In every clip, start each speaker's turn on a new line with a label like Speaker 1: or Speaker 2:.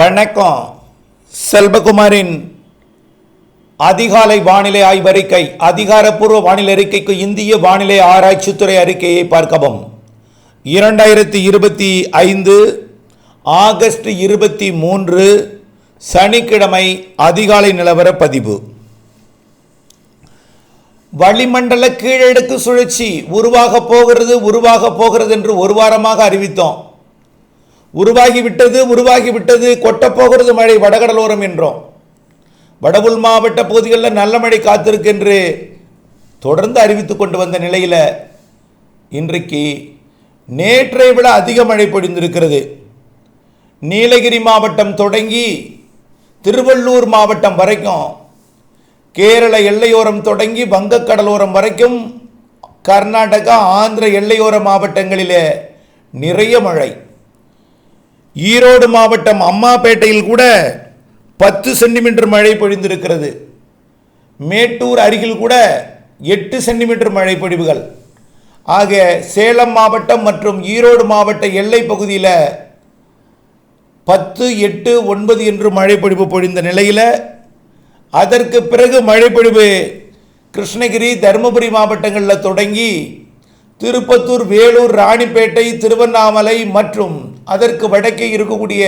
Speaker 1: வணக்கம். செல்வகுமாரின் அதிகாலை வானிலை ஆய்வறிக்கை அதிகாரப்பூர்வ வானிலை அறிக்கைக்கு இந்திய வானிலை ஆராய்ச்சித்துறை அறிக்கையை பார்க்கவும். இரண்டாயிரத்தி இருபத்தி ஐந்து ஆகஸ்ட் இருபத்தி மூன்று சனிக்கிழமை அதிகாலை நிலவர பதிவு. வளிமண்டல கீழடுக்கு சுழற்சி உருவாக போகிறது உருவாக போகிறது என்று ஒரு வாரமாக அறிவித்தோம். உருவாகிவிட்டது உருவாகிவிட்டது. கொட்டப்போகிறது மழை வடகடலோரம் என்றோம். வடவுள் மாவட்ட பகுதிகளில் நல்ல மழை காத்திருக்கு என்று தொடர்ந்து அறிவித்து கொண்டு வந்த நிலையில் இன்றைக்கு நேற்றை விட அதிக மழை பொழிந்திருக்கிறது. நீலகிரி மாவட்டம் தொடங்கி திருவள்ளூர் மாவட்டம் வரைக்கும் கேரள எல்லையோரம் தொடங்கி வங்கக்கடலோரம் வரைக்கும் கர்நாடகா ஆந்திர எல்லையோர மாவட்டங்களில் நிறைய மழை. ஈரோடு மாவட்டம் அம்மாப்பேட்டையில் கூட பத்து சென்டிமீட்டர் மழை பொழிந்திருக்கிறது. மேட்டூர் அருகில் கூட எட்டு சென்டிமீட்டர் மழை பொழிவுகள். ஆக சேலம் மாவட்டம் மற்றும் ஈரோடு மாவட்ட எல்லை பகுதியில் பத்து எட்டு ஒன்பது என்று மழை பொழிவு பொழிந்த நிலையில் அதற்கு பிறகு மழைப்பொழிவு கிருஷ்ணகிரி தருமபுரி மாவட்டங்களில் தொடங்கி திருப்பத்தூர் வேலூர் ராணிப்பேட்டை திருவண்ணாமலை மற்றும் அதற்கு வடக்கே இருக்கக்கூடிய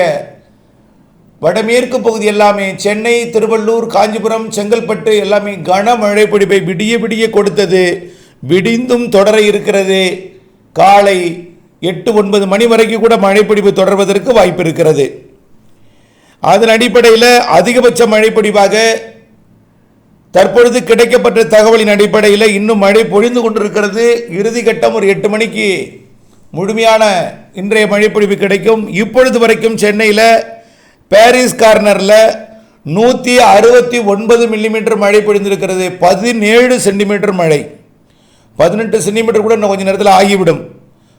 Speaker 1: வடமேற்கு பகுதி எல்லாமே சென்னை திருவள்ளூர் காஞ்சிபுரம் செங்கல்பட்டு எல்லாமே கனமழை பிடிப்பை விடிய விடிய கொடுத்தது. விடிந்தும் தொடர இருக்கிறது. காலை எட்டு ஒன்பது மணி வரைக்கும் கூட மழைப்பிடிப்பு தொடர்வதற்கு வாய்ப்பு இருக்கிறது. அதன் அடிப்படையில் அதிகபட்ச மழைப்பொழிவாக தற்பொழுது கிடைக்கப்பட்ட தகவலின் அடிப்படையில் இன்னும் மழை பொழிந்து கொண்டிருக்கிறது. இறுதி கட்டம் ஒரு எட்டு மணிக்கு முழுமையான இன்றைய மழைப்பொழிவு கிடைக்கும். இப்பொழுது வரைக்கும் சென்னையில் பாரிஸ் கார்னரில் நூற்றி அறுபத்தி ஒன்பது மில்லிமீட்டர் மழை பொழிந்திருக்கிறது. பதினேழு சென்டிமீட்டர் மழை. பதினெட்டு சென்டிமீட்டர் கூட இன்னும் கொஞ்சம் நேரத்தில் ஆகிவிடும்.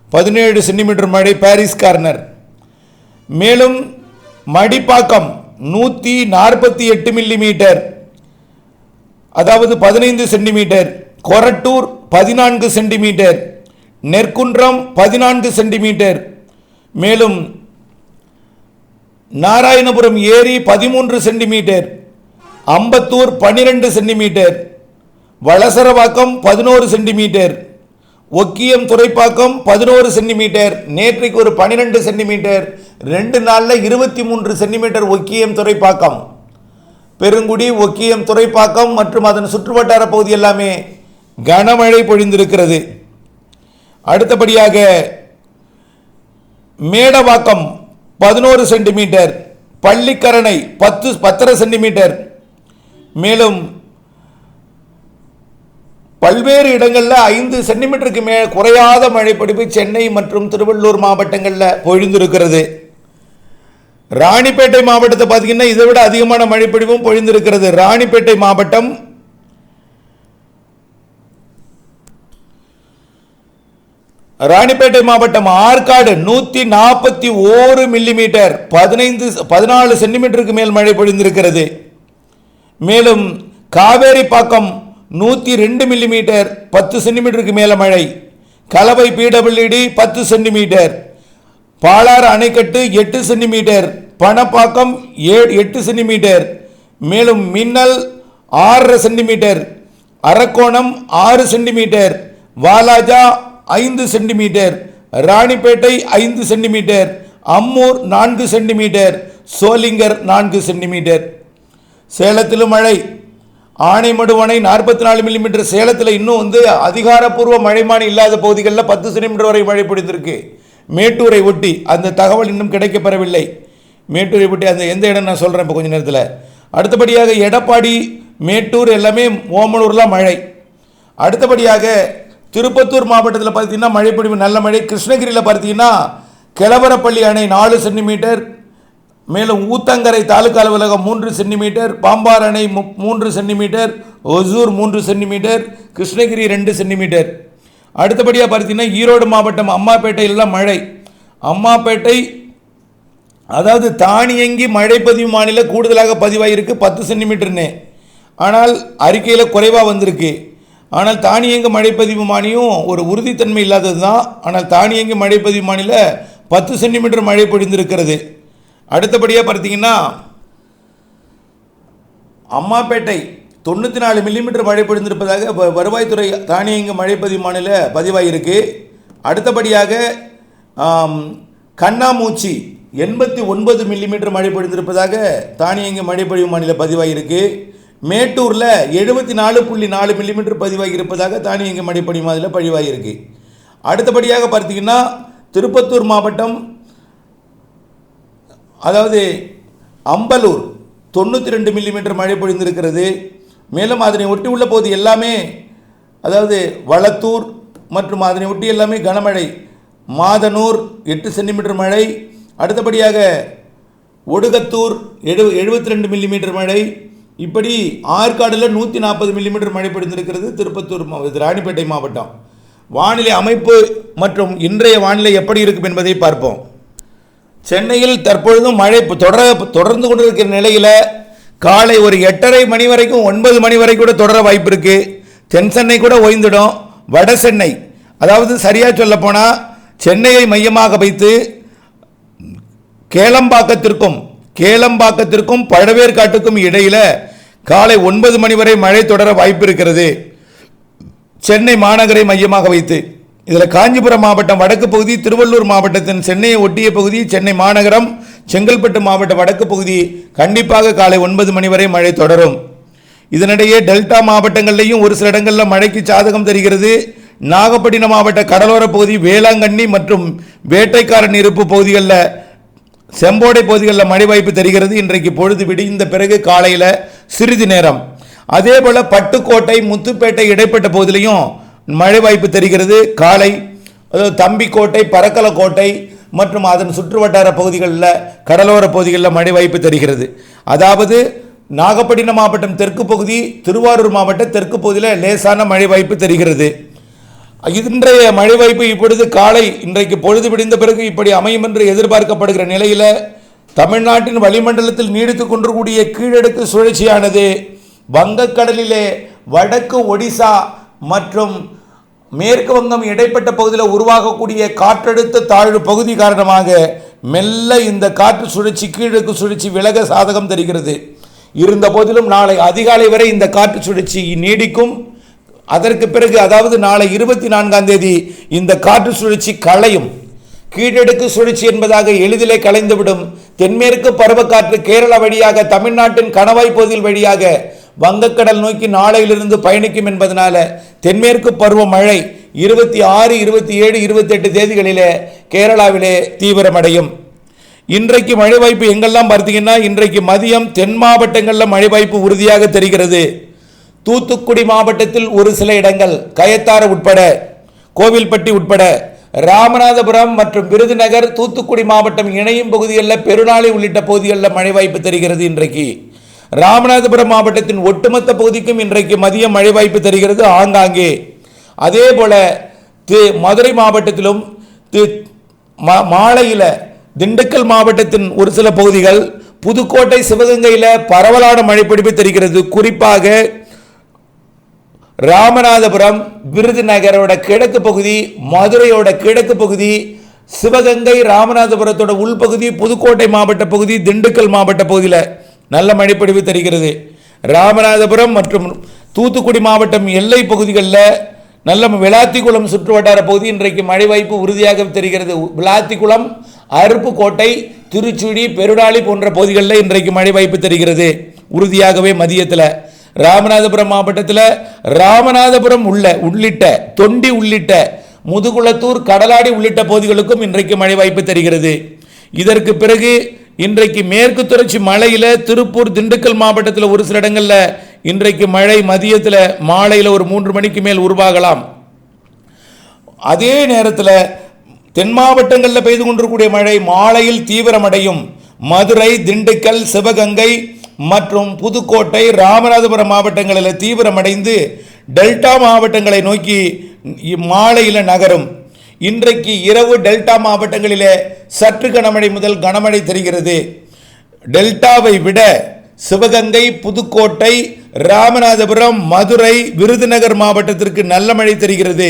Speaker 1: பதினேழு சென்டிமீட்டர் மழை பாரிஸ் கார்னர் மேலும் மடிப்பாக்கம் நூற்றி நாற்பத்தி எட்டு மில்லிமீட்டர் அதாவது பதினைந்து சென்டிமீட்டர் கொரட்டூர் பதினான்கு சென்டிமீட்டர் நெற்குன்றம் பதினான்கு சென்டிமீட்டர். மேலும் நாராயணபுரம் ஏரி பதிமூன்று சென்டிமீட்டர் அம்பத்தூர் பன்னிரெண்டு சென்டிமீட்டர் வளசரவாக்கம் பதினோரு சென்டிமீட்டர் ஒக்கியம் துறைப்பாக்கம் பதினோரு சென்டிமீட்டர் நேற்றைக்கு ஒரு பன்னிரெண்டு சென்டிமீட்டர் ரெண்டு நாளில் இருபத்தி மூன்று சென்டிமீட்டர் ஒக்கியம் துறைப்பாக்கம். பெருங்குடி ஒக்கியம் துறைப்பாக்கம் மற்றும் அதன் சுற்றுவட்டார பகுதி எல்லாமே கனமழை பொழிந்திருக்கிறது. அடுத்தபடியாக மேடவாக்கம் பதினோரு சென்டிமீட்டர் பள்ளிக்கரணை பத்து பத்தரை சென்டிமீட்டர். மேலும் பல்வேறு இடங்களில் ஐந்து சென்டிமீட்டருக்கு மே குறையாத மழைப்பிடிப்பு சென்னை மற்றும் திருவள்ளூர் மாவட்டங்களில் பொழிந்திருக்கிறது. ராணிப்பேட்டை மாவட்டத்தை பார்த்தீங்கன்னா இதை விட அதிகமான மழைப்பொழிவும் பொழிந்திருக்கிறது. ராணிப்பேட்டை மாவட்டம் ராணிப்பேட்டை மாவட்டம் ஆற்காடு நூற்றி நாற்பத்தி ஓரு மில்லிமீட்டர் பதினைந்து பதினாலு சென்டிமீட்டருக்கு மேல் மழை பொழிந்திருக்கிறது. மேலும் காவேரிப்பாக்கம் நூற்றி ரெண்டு மில்லிமீட்டர் பத்து சென்டிமீட்டருக்கு மேலே மழை. கலவை பிடபிள்யூடி பத்து சென்டிமீட்டர். பாலாறு அணைக்கட்டு எட்டு சென்டிமீட்டர் பணப்பாக்கம் ஏ எட்டு சென்டிமீட்டர் மேலும் மின்னல் ஆறரை சென்டிமீட்டர் அரக்கோணம் ஆறு சென்டிமீட்டர் வாலாஜா ஐந்து சென்டிமீட்டர் ராணிப்பேட்டை ஐந்து சென்டிமீட்டர் அம்மூர் நான்கு சென்டிமீட்டர் சோலிங்கர் நான்கு சென்டிமீட்டர். சேலத்திலும் மழை. ஆனைமடு நாற்பத்தி நாலு மில்லிமீட்டர் சேலத்தில் இன்னும் வந்து அதிகாரப்பூர்வ மழைமானி இல்லாத பகுதிகளில் பத்து சென்டிமீட்டர் வரை மழை பிடித்திருக்கு மேட்டூரை ஒட்டி அந்த தகவல் இன்னும் கிடைக்கப்பெறவில்லை. மேட்டூரை ஒட்டி அந்த எந்த இடம் நான் சொல்கிறேன் இப்போ கொஞ்ச நேரத்தில். அடுத்தபடியாக எடப்பாடி மேட்டூர் எல்லாமே ஓமலூர்லாம் மழை. அடுத்தபடியாக திருப்பத்தூர் மாவட்டத்தில் பார்த்தீங்கன்னா மழைப்பொழிவு நல்ல மழை. கிருஷ்ணகிரியில் பார்த்தீங்கன்னா கிளவரப்பள்ளி அணை நாலு சென்டிமீட்டர் மேலும் ஊத்தங்கரை தாலுக்கா அலுவலகம் மூன்று சென்டிமீட்டர் பாம்பார் அணை மு- மூன்று சென்டிமீட்டர் ஒசூர் மூன்று சென்டிமீட்டர் கிருஷ்ணகிரி ரெண்டு சென்டிமீட்டர். அடுத்தபடியாக பார்த்தீங்கன்னா ஈரோடு மாவட்டம் அம்மாப்பேட்டையிலாம் மழை. அம்மாப்பேட்டை அதாவது தானியங்கி மழை பதிவு மாநில கூடுதலாக பதிவாகிருக்கு பத்து சென்டிமீட்டர்னு. ஆனால் அறிக்கையில் குறைவாக வந்திருக்கு. ஆனால் தானியங்கு மழைப்பதிவு மானியம் ஒரு உறுதித்தன்மை இல்லாதது தான் ஆனால் தானியங்கு மழைப்பதிவு மாநில பத்து சென்டிமீட்டர் மழை பொழிந்திருக்கிறது. அடுத்தபடியாக பார்த்தீங்கன்னா அம்மாப்பேட்டை தொண்ணூற்றி நாலு மில்லிமீட்டர் மழை பொழிந்திருப்பதாக வருவாய்த்துறை தானியங்கு மழை பதிவானில் பதிவாயிருக்கு. அடுத்தபடியாக கண்ணாமூச்சி எண்பத்தி ஒன்பது மில்லிமீட்டர் மழை பொழிந்திருப்பதாக தானியங்கு மழை பொழிவு மாநில பதிவாயிருக்கு. மேட்டூரில் எழுபத்தி நாலு புள்ளி நாலு மில்லிமீட்டர் பதிவாகி இருப்பதாக தானியங்கு மழை பொழிவு மாநில பதிவாகியிருக்கு அடுத்தபடியாக பார்த்தீங்கன்னா திருப்பத்தூர் மாவட்டம் அதாவது அம்பலூர் தொண்ணூற்றி ரெண்டு மில்லிமீட்டர் மழை பொழிந்திருக்கிறது. மேலும் அதனை ஒட்டி உள்ள போது எல்லாமே அதாவது வளத்தூர் மற்றும் அதனை ஒட்டி எல்லாமே கனமழை. மாதனூர் எட்டு சென்டிமீட்டர் மழை. அடுத்தபடியாக ஒடுகத்தூர் எழு எழுபத்தி ரெண்டு மில்லிமீட்டர் மழை. இப்படி ஆற்காடில் நூற்றி நாற்பது மில்லிமீட்டர் மழை பொழிந்திருக்கிறது திருப்பத்தூர் மா- ராணிப்பேட்டை மாவட்டம். வானிலை அமைப்பு மற்றும் இன்றைய வானிலை எப்படி இருக்கும் என்பதை பார்ப்போம். சென்னையில் தற்பொழுதும் மழை தொடர தொடர்ந்து கொண்டிருக்கிற நிலையில் காலை ஒரு எட்டரை மணி வரைக்கும் ஒன்பது மணி வரைக்கும் கூட தொடர வாய்ப்பு இருக்கு. தென் சென்னை கூட ஓய்ந்துடும். வட சென்னை அதாவது சரியாக சொல்ல போனால் சென்னையை மையமாக வைத்து கேளம்பாக்கத்திற்கும் கேளம்பாக்கத்திற்கும் பழவேற்காட்டுக்கும் இடையில காலை ஒன்பது மணி வரை மழை தொடர வாய்ப்பு இருக்கிறது. சென்னை மாநகரை மையமாக வைத்து. இதில் காஞ்சிபுரம் மாவட்டம் வடக்கு பகுதி திருவள்ளூர் மாவட்டத்தின் சென்னையை ஒட்டிய பகுதி சென்னை மாநகரம் செங்கல்பட்டு மாவட்ட வடக்கு பகுதி கண்டிப்பாக காலை ஒன்பது மணி வரை மழை தொடரும். இதனிடையே டெல்டா மாவட்டங்கள்லையும் ஒரு சில இடங்களில் மழைக்கு சாதகம் தருகிறது. நாகப்பட்டினம் மாவட்ட கடலோர பகுதி வேளாங்கண்ணி மற்றும் வேட்டைக்காரன் இருப்பு பகுதிகளில் செம்போடை பகுதிகளில் மழை வாய்ப்பு தருகிறது. இன்றைக்கு பொழுது விடிந்த பிறகு காலையில் சிறிது நேரம். அதே போல் பட்டுக்கோட்டை முத்துப்பேட்டை இடைப்பட்ட பகுதியிலையும் மழை வாய்ப்பு தருகிறது. காலை அதாவது தம்பிக்கோட்டை பரக்கலக்கோட்டை மற்றும் அதன் சுற்றுவட்டார பகுதிகளில் கடலோர பகுதிகளில் மழை வாய்ப்பு தருகிறது. அதாவது நாகப்பட்டினம் மாவட்டம் தெற்கு பகுதி திருவாரூர் மாவட்ட தெற்கு பகுதியில் லேசான மழை வாய்ப்பு தருகிறது. இன்றைய மழை வாய்ப்பு இப்பொழுது காலை இன்றைக்கு பொழுது விடிந்த பிறகு இப்படி அமையும் என்று எதிர்பார்க்கப்படுகிற நிலையில் தமிழ்நாட்டின் வளிமண்டலத்தில் நீடித்துக் கொண்டிருக்கூடிய கீழடுக்கு சுழற்சியானது வங்கக்கடலிலே வடக்கு ஒடிசா மற்றும் மேற்கு வங்கம் இடைப்பட்ட பகுதியில் உருவாகக்கூடிய காற்றழுத்த தாழ்வு பகுதி காரணமாக மெல்ல இந்த காற்று சுழற்சி கீழக்கு சுழற்சி விலக சாதகம் தருகிறது. இருந்த போதிலும் நாளை அதிகாலை வரை இந்த காற்று சுழற்சி நீடிக்கும். அதற்கு பிறகு அதாவது நாளை இருபத்தி நான்காம் தேதி இந்த காற்று சுழற்சி களையும். கீழடுக்கு சுழற்சி என்பதாக எளிதிலே கலைந்துவிடும். தென்மேற்கு பருவக்காற்று கேரளா வழியாக தமிழ்நாட்டின் கணவாய் பகுதியில் வழியாக வங்கக்கடல் நோக்கி நாளையிலிருந்து பயணிக்கும் என்பதனால தென்மேற்கு பருவமழை இருபத்தி ஆறு இருபத்தி ஏழு இருபத்தெட்டு தேதிகளிலே கேரளாவிலே தீவிரமடையும். இன்றைக்கு மழை வாய்ப்பு எங்கெல்லாம் பார்த்தீங்கன்னா இன்றைக்கு மதியம் தென் மாவட்டங்களில் மழை வாய்ப்பு உறுதியாக தெரிகிறது. தூத்துக்குடி மாவட்டத்தில் ஒரு சில இடங்கள் கயத்தாறு உட்பட கோவில்பட்டி உட்பட ராமநாதபுரம் மற்றும் விருதுநகர் தூத்துக்குடி மாவட்டம் இணையும் பகுதிகளில் பெருநாளை உள்ளிட்ட பகுதிகளில் மழை வாய்ப்பு தெரிகிறது இன்றைக்கு. ராமநாதபுரம் மாவட்டத்தின் ஒட்டுமொத்த பகுதிக்கும் இன்றைக்கு மதியம் மழை வாய்ப்பு தருகிறது ஆங்காங்கே. அதே போல தி மதுரை மாவட்டத்திலும் தி மா- திண்டுக்கல் மாவட்டத்தின் ஒரு சில பகுதிகள் புதுக்கோட்டை சிவகங்கையில் பரவலான மழைப்பிடிப்பு தெரிகிறது. குறிப்பாக ராமநாதபுரம் விருதுநகரோட கிழக்கு பகுதி மதுரையோட கிழக்கு பகுதி சிவகங்கை ராமநாதபுரத்தோட உள்பகுதி புதுக்கோட்டை மாவட்ட பகுதி திண்டுக்கல் மாவட்ட பகுதியில் நல்ல மழைப்பொழிவு தெரிகிறது. ராமநாதபுரம் மற்றும் தூத்துக்குடி மாவட்டம் எல்லை பகுதிகளில் நல்ல விளாத்திக்குளம் சுற்று வட்டார பகுதி. இன்றைக்கு மழை வாய்ப்பு உறுதியாக தெரிகிறது. விளாத்திக்குளம் அருப்புக்கோட்டை திருச்சுழி பெருடாளி போன்ற பகுதிகளில் இன்றைக்கு மழை வாய்ப்பு தெரிகிறது. உறுதியாகவே மதியத்தில் ராமநாதபுரம் மாவட்டத்தில் ராமநாதபுரம் உள்ள உள்ளிட்ட தொண்டி உள்ளிட்ட முதுகுளத்தூர் கடலாடி உள்ளிட்ட பகுதிகளுக்கும் இன்றைக்கு மழை வாய்ப்பு தெரிகிறது. இதற்கு பிறகு இன்றைக்கு மேற்கு தொடர்ச்சி மலையில் திருப்பூர் திண்டுக்கல் மாவட்டத்தில் ஒரு சில இடங்களில் இன்றைக்கு மழை மதியத்தில் மாலையில் ஒரு மூன்று மணிக்கு மேல் உருவாகலாம். அதே நேரத்தில் தென் மாவட்டங்களில் பெய்து கொண்டிருக்கூடிய மழை மாலையில் தீவிரமடையும். மதுரை திண்டுக்கல் சிவகங்கை மற்றும் புதுக்கோட்டை ராமநாதபுரம் மாவட்டங்களில் தீவிரமடைந்து டெல்டா மாவட்டங்களை நோக்கி மாலையில் நகரும். இன்றைக்கு இரவு டெல்டா மாவட்டங்களிலே சற்று கனமழை முதல் கனமழை தெரிகிறது. டெல்டாவை விட சிவகங்கை புதுக்கோட்டை ராமநாதபுரம் மதுரை விருதுநகர் மாவட்டத்திற்கு நல்ல மழை தெரிகிறது.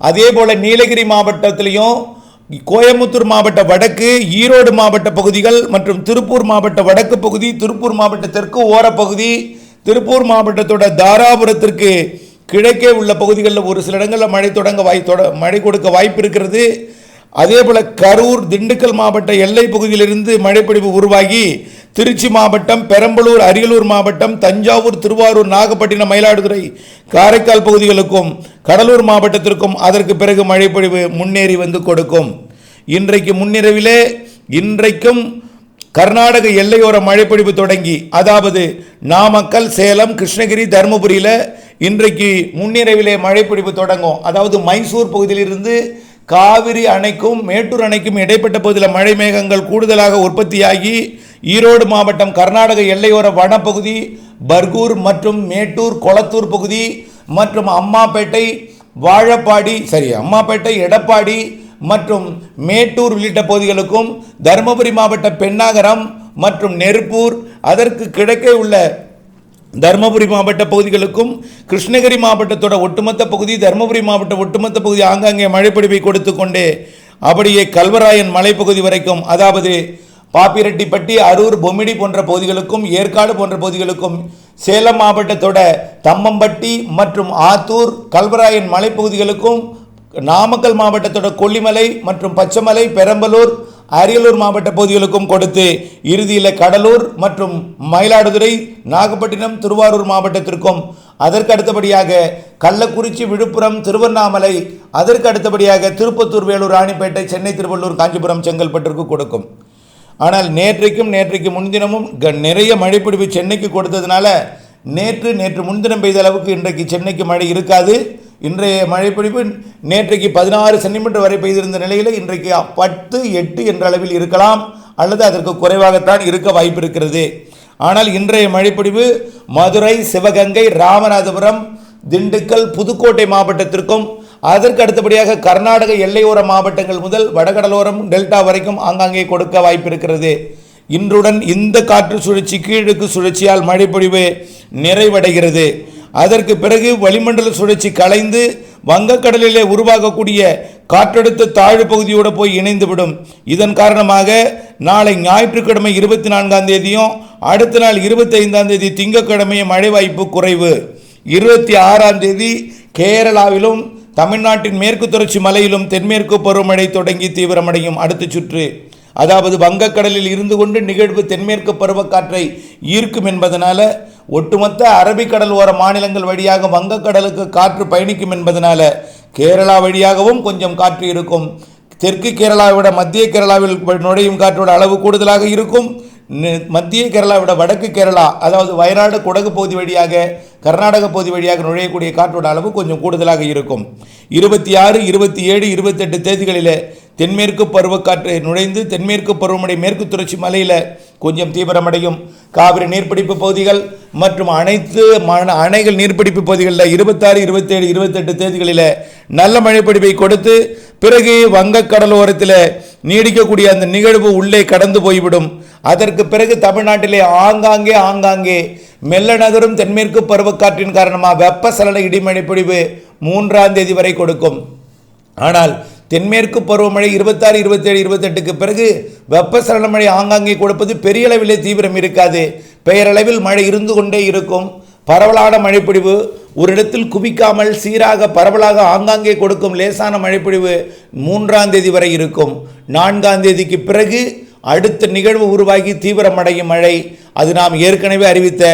Speaker 1: அதே போல் நீலகிரி மாவட்டத்திலையும் கோயம்புத்தூர் மாவட்ட வடக்கு ஈரோடு மாவட்ட பகுதிகள் மற்றும் திருப்பூர் மாவட்ட வடக்கு பகுதி திருப்பூர் மாவட்ட தெற்கு ஓரப்பகுதி திருப்பூர் மாவட்டத்தோட தாராபுரத்திற்கு கிழக்கே உள்ள பகுதிகளில் ஒரு சில இடங்களில் மழை தொடங்க வாய் தொட மழை கொடுக்க வாய்ப்பு இருக்கிறது. அதே போல் கரூர் திண்டுக்கல் மாவட்ட எல்லை பகுதியிலிருந்து மழைப்பொழிவு உருவாகி திருச்சி மாவட்டம் பெரம்பலூர் அரியலூர் மாவட்டம் தஞ்சாவூர் திருவாரூர் நாகப்பட்டினம் மயிலாடுதுறை காரைக்கால் பகுதிகளுக்கும் கடலூர் மாவட்டத்திற்கும் அதற்கு பிறகு மழைப்பொழிவு முன்னேறி வந்து கொடுக்கும். இன்றைக்கு முன்னிரவிலே இன்றைக்கும் கர்நாடக எல்லையோர மழைப்பொழிவு தொடங்கி அதாவது நாமக்கல் சேலம் கிருஷ்ணகிரி தருமபுரியில் இன்றைக்கு முன்னிரவிலே மழைப்பிடிப்பு தொடங்கும். அதாவது மைசூர் பகுதியிலிருந்து காவிரி அணைக்கும் மேட்டூர் அணைக்கும் இடைப்பட்ட பகுதியில் மழை மேகங்கள் கூடுதலாக உற்பத்தியாகி ஈரோடு மாவட்டம் கர்நாடக எல்லையோர வனப்பகுதி பர்கூர் மற்றும் மேட்டூர் கொளத்தூர் பகுதி மற்றும் அம்மாப்பேட்டை வாழப்பாடி சரி அம்மாப்பேட்டை எடப்பாடி மற்றும் மேட்டூர் உள்ளிட்ட பகுதிகளுக்கும் தருமபுரி மாவட்ட பெண்ணாகரம் மற்றும் நெருப்பூர் அதற்கு கிழக்கே உள்ள தருமபுரி மாவட்ட பகுதிகளுக்கும் கிருஷ்ணகிரி மாவட்டத்தோட ஒட்டுமொத்த பகுதி தருமபுரி மாவட்ட ஒட்டுமொத்த பகுதி ஆங்காங்கே மழைப்பொழிவை கொடுத்து கொண்டே அப்படியே கல்வராயன் மலைப்பகுதி வரைக்கும் அதாவது பாப்பிரெட்டிப்பட்டி அரூர் பொம்மிடி போன்ற பகுதிகளுக்கும் ஏற்காடு போன்ற பகுதிகளுக்கும் சேலம் மாவட்டத்தோட தம்மம்பட்டி மற்றும் ஆத்தூர் கல்வராயன் மலைப்பகுதிகளுக்கும் நாமக்கல் மாவட்டத்தோட கொல்லிமலை மற்றும் பச்சைமலை பெரம்பலூர் அரியலூர் மாவட்ட பகுதிகளுக்கும் கொடுத்து இறுதியில் கடலூர் மற்றும் மயிலாடுதுறை நாகப்பட்டினம் திருவாரூர் மாவட்டத்திற்கும் அதற்கு அடுத்தபடியாக கள்ளக்குறிச்சி விழுப்புரம் திருவண்ணாமலை அதற்கு அடுத்தபடியாக திருப்பத்தூர் வேலூர் ராணிப்பேட்டை சென்னை திருவள்ளூர் காஞ்சிபுரம் செங்கல்பட்டிற்கு கொடுக்கும். ஆனால் நேற்றைக்கும் நேற்றைக்கு முன்தினமும் க- நிறைய மழைப்பிடிப்பு சென்னைக்கு கொடுத்ததுனால நேற்று நேற்று முன்தினம் பெய்த அளவுக்கு இன்றைக்கு சென்னைக்கு மழை இருக்காது. இன்றைய மழைப்பிடிப்பு நேற்றைக்கு பதினாறு சென்டிமீட்டர் வரை பெய்திருந்த நிலையில் இன்றைக்கு பத்து எட்டு என்ற அளவில் இருக்கலாம் அல்லது அதற்கு குறைவாகத்தான் இருக்க வாய்ப்பு இருக்கிறது ஆனால் இன்றைய மழைப்பொழிவு மதுரை சிவகங்கை ராமநாதபுரம் திண்டுக்கல் புதுக்கோட்டை மாவட்டத்திற்கும் அதற்கு அடுத்தபடியாக கர்நாடக எல்லையோர மாவட்டங்கள் முதல் வடகடலோரம் டெல்டா வரைக்கும் ஆங்காங்கே கொடுக்க வாய்ப்பு இருக்கிறது இன்றுடன் இந்த காற்று சுழற்சி கீழுக்கு சுழற்சியால் மழைப்பொழிவு நிறைவடைகிறது. அதற்கு பிறகு வளிமண்டல சுழற்சி கலைந்து வங்கக்கடலிலே உருவாகக்கூடிய காற்றழுத்த தாழ்வு பகுதியோடு போய் இணைந்துவிடும். இதன் காரணமாக நாளை ஞாயிற்றுக்கிழமை இருபத்தி நான்காம் தேதியும் அடுத்த நாள் இருபத்தைந்தாம் தேதி திங்கக்கிழமையும் மழை வாய்ப்பு குறைவு. இருபத்தி ஆறாம் தேதி கேரளாவிலும் தமிழ்நாட்டின் மேற்கு தொடர்ச்சி மலையிலும் தென்மேற்கு பருவமழை தொடங்கி தீவிரமடையும் அடுத்த சுற்று. அதாவது வங்கக்கடலில் இருந்து கொண்டு நிகழ்வு தென்மேற்கு பருவக்காற்றை ஈர்க்கும் என்பதனால் ஒட்டுமொத்த அரபிக்கடல் ஓர மாநிலங்கள் வழியாக வங்கக்கடலுக்கு காற்று பயணிக்கும் என்பதனால கேரளா வழியாகவும் கொஞ்சம் காற்று இருக்கும். தெற்கு கேரளாவை விட மத்திய கேரளாவில் நுழையும் காற்றோட அளவு கூடுதலாக இருக்கும். மத்திய கேரளாவை விட வடக்கு கேரளா அதாவது வயநாடு குடகு பகுதி வழியாக கர்நாடக பகுதி வழியாக நுழையக்கூடிய காற்றோட அளவு கொஞ்சம் கூடுதலாக இருக்கும். இருபத்தி ஆறு இருபத்தி ஏழு இருபத்தெட்டு தேதிகளில் தென்மேற்கு பருவக்காற்று நுழைந்து தென்மேற்கு பருவமழை மேற்கு தொடர்ச்சி மலையில் கொஞ்சம் தீவிரமடையும். காவிரி நீர்ப்பிடிப்பு பகுதிகள் மற்றும் அனைத்து மன அணைகள் நீர்ப்பிடிப்பு பகுதிகளில் இருபத்தாறு இருபத்தேழு இருபத்தெட்டு தேதிகளில் நல்ல மழைப்பிடிப்பை கொடுத்து பிறகு வங்கக்கடலோரத்தில் நீடிக்கக்கூடிய அந்த நிகழ்வு உள்ளே கடந்து போய்விடும். அதற்கு பிறகு தமிழ்நாட்டிலே ஆங்காங்கே ஆங்காங்கே மெல்ல நகரும் தென்மேற்கு பருவக்காற்றின் காரணமாக வெப்பசலன இடிமழை பொழிவு மூன்றாம் தேதி வரை கொடுக்கும். ஆனால் தென்மேற்கு பருவமழை இருபத்தாறு இருபத்தேழு இருபத்தெட்டுக்கு பிறகு வெப்பசலன மழை ஆங்காங்கே கொடுப்பது பெரிய அளவிலே தீவிரம் இருக்காது. பெயரளவில் மழை இருந்து கொண்டே இருக்கும். பரவலான மழைப்பொழிவு ஒரு இடத்தில் குவிக்காமல் சீராக பரவலாக ஆங்காங்கே கொடுக்கும் லேசான மழைப்பொழிவு மூன்றாம் தேதி வரை இருக்கும். நான்காம் தேதிக்கு பிறகு அடுத்த நிகழ்வு உருவாகி தீவிரமடையும் மழை அது நாம் ஏற்கனவே அறிவித்த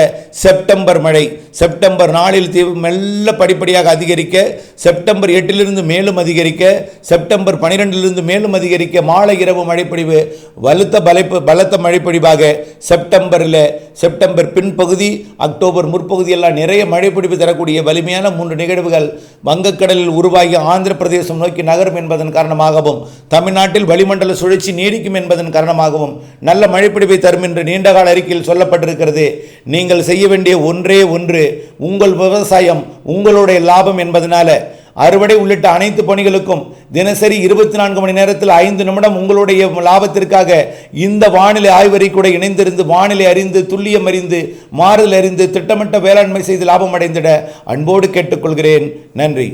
Speaker 1: செப்டம்பர் மழை. செப்டம்பர் நாளில் தீவு மெல்ல படிப்படியாக அதிகரிக்க செப்டம்பர் எட்டிலிருந்து மேலும் அதிகரிக்க செப்டம்பர் பனிரெண்டிலிருந்து மேலும் அதிகரிக்க மாலை இரவு மழைப்பொழிவு வலுத்த பலைப்பு பலத்த மழைப்பொழிவாக செப்டம்பரில் செப்டம்பர் பின்பகுதி அக்டோபர் முற்பகுதியெல்லாம் நிறைய மழைப்பொழிவு தரக்கூடிய வலிமையான மூன்று நிகழ்வுகள் வங்கக்கடலில் உருவாகி ஆந்திர பிரதேசம் நோக்கி நகரும் என்பதன் காரணமாகவும் தமிழ்நாட்டில் வளிமண்டல சுழற்சி நீடிக்கும் என்பதன் காரணமாகவும் நல்ல மழைப்பொழிவை தரும் என்று நீண்டகால அறிக்கையில் சொல்லப்பட்டிருக்கிறது. நீங்கள் செய்ய வேண்டிய ஒன்றே ஒன்று உங்கள் விவசாயம் உங்களுடைய லாபம் என்பதனால. அறுவடை உள்ளிட்ட அனைத்து பணிகளுக்கும் தினசரி இருபத்தி நான்கு மணி நேரத்தில் ஐந்து நிமிடம் உங்களுடைய லாபத்திற்காக இந்த வானிலை ஆய்வறை கூட இணைந்திருந்து வானிலை அறிந்து துல்லியம் அறிந்து மாறுதல் அறிந்து திட்டமிட்ட வேளாண்மை செய்து லாபம் அடைந்திட அன்போடு கேட்டுக்கொள்கிறேன். நன்றி.